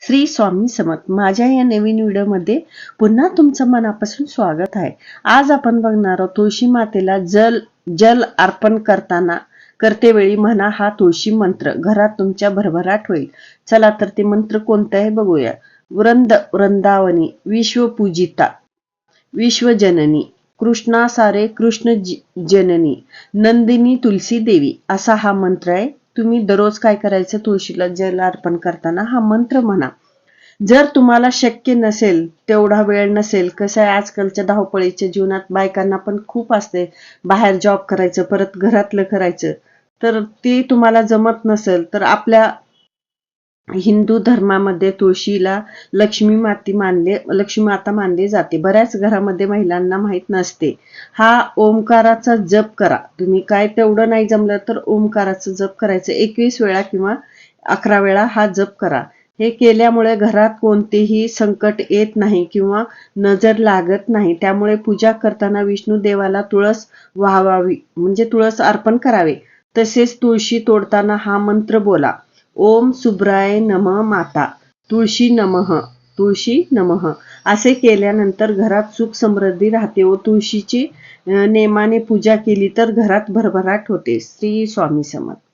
श्री स्वामी समर्थ. माझ्या या नवीन व्हिडिओमध्ये पुन्हा तुमचं मनापासून स्वागत आहे. आज आपण बघणार आहोत तुळशी मातेला जल जल अर्पण करताना करतेवेळी म्हणा हा तुळशी मंत्र. घरात तुमच्या भरभराट होईल. चला तर ते मंत्र कोणतं आहे बघूया. वृंद वृंदावनी विश्वपूजिता विश्वजननी कृष्णा सारे कृष्ण जननी नंदिनी तुलसी देवी असा हा मंत्र आहे. तुम्ही दररोज काय करायचं? तुळशीला जल अर्पण करताना हा मंत्र म्हणा. जर तुम्हाला शक्य नसेल तेवढा वेळ नसेल कसं आहे आजकालच्या धावपळीच्या जीवनात बायकांना पण खूप असते. बाहेर जॉब करायचं परत घरातलं करायचं तर ते तुम्हाला जमत नसेल तर आपल्या हिंदू धर्मामध्ये तुळशीला लक्ष्मी माती मानले लक्ष्मी माता मानली जाते. बऱ्याच घरामध्ये महिलांना माहीत नसते. हा ओंकाराचा जप करा. तुम्ही काय तेवढं नाही जमलं तर ओंकाराचा जप करायचं. एकवीस वेळा किंवा अकरा वेळा हा जप करा. हे केल्यामुळे घरात कोणतेही संकट येत नाही किंवा नजर लागत नाही. त्यामुळे पूजा करताना विष्णू देवाला तुळस वाहवावी. म्हणजे तुळस अर्पण करावे. तसेच तुळशी तोडताना हा मंत्र बोला. ओम सुब्राय नम माता. तुळशी नमः तुळशी नमः. असे केल्यानंतर घरात सुख समृद्धी राहते व तुळशीची नेमाने पूजा केली तर घरात भरभराट होते. श्री स्वामी समर्थ.